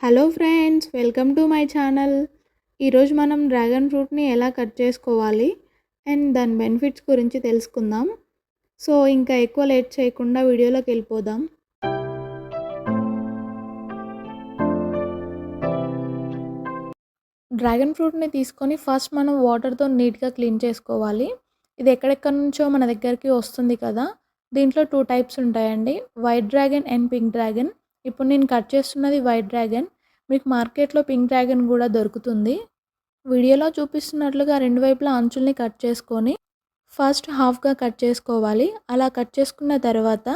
Hello friends welcome to my channel. ఈరోజు మనం dragon ఫ్రూట్ని ఎలా కట్ చేసుకోవాలి అండ్ దాని బెనిఫిట్స్ గురించి తెలుసుకుందాం. సో ఇంకా ఎక్కువ లేట్ చేయకుండా వీడియోలోకి వెళ్ళిపోదాం. డ్రాగన్ ఫ్రూట్ని తీసుకొని ఫస్ట్ మనం వాటర్తో నీట్గా క్లీన్ చేసుకోవాలి. ఇది ఎక్కడెక్కడి నుంచో మన దగ్గరికి వస్తుంది కదా. దీంట్లో టూ టైప్స్ ఉంటాయండి. White dragon and pink dragon. ఇప్పుడు నేను కట్ చేస్తున్నది వైట్ డ్రాగన్. మీకు మార్కెట్లో పింక్ డ్రాగన్ కూడా దొరుకుతుంది. వీడియోలో చూపిస్తున్నట్లుగా రెండు వైపులా అంచుల్ని కట్ చేసుకొని ఫస్ట్ హాఫ్గా కట్ చేసుకోవాలి. అలా కట్ చేసుకున్న తర్వాత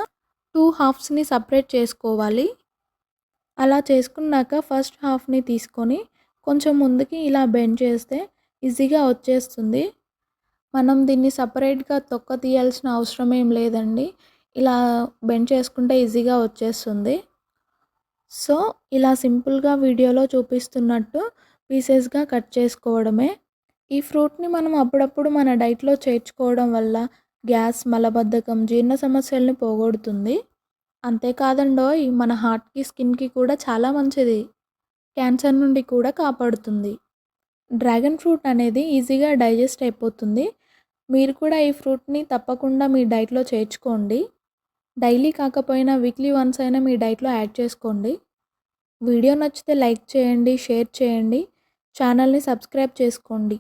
టూ హాఫ్స్ని సపరేట్ చేసుకోవాలి. అలా చేసుకున్నాక ఫస్ట్ హాఫ్ని తీసుకొని కొంచెం ముందుకి ఇలా బెండ్ చేస్తే ఈజీగా వచ్చేస్తుంది. మనం దీన్ని సపరేట్గా తొక్క తీయాల్సిన అవసరం ఏం లేదండి. ఇలా బెండ్ చేసుకుంటే ఈజీగా వచ్చేస్తుంది. సో ఇలా సింపుల్గా వీడియోలో చూపిస్తున్నట్టు పీసెస్గా కట్ చేసుకోవడమే. ఈ ఫ్రూట్ని మనం అప్పుడప్పుడు మన డైట్లో చేర్చుకోవడం వల్ల గ్యాస్ మలబద్ధకం జీర్ణ సమస్యల్ని పోగొడుతుంది. అంతేకాదండోయ్ మన హార్ట్కి స్కిన్కి కూడా చాలా మంచిది. క్యాన్సర్ నుండి కూడా కాపాడుతుంది. డ్రాగన్ ఫ్రూట్ అనేది ఈజీగా డైజెస్ట్ అయిపోతుంది. మీరు కూడా ఈ ఫ్రూట్ని తప్పకుండా మీ డైట్లో చేర్చుకోండి. డైలీ కాకపోయినా వీక్లీ వన్స్ అయినా మీ డైట్లో యాడ్ చేసుకోండి. వీడియో నచ్చితే లైక్ చేయండి షేర్ చేయండి. ఛానల్ని సబ్స్క్రైబ్ చేసుకోండి.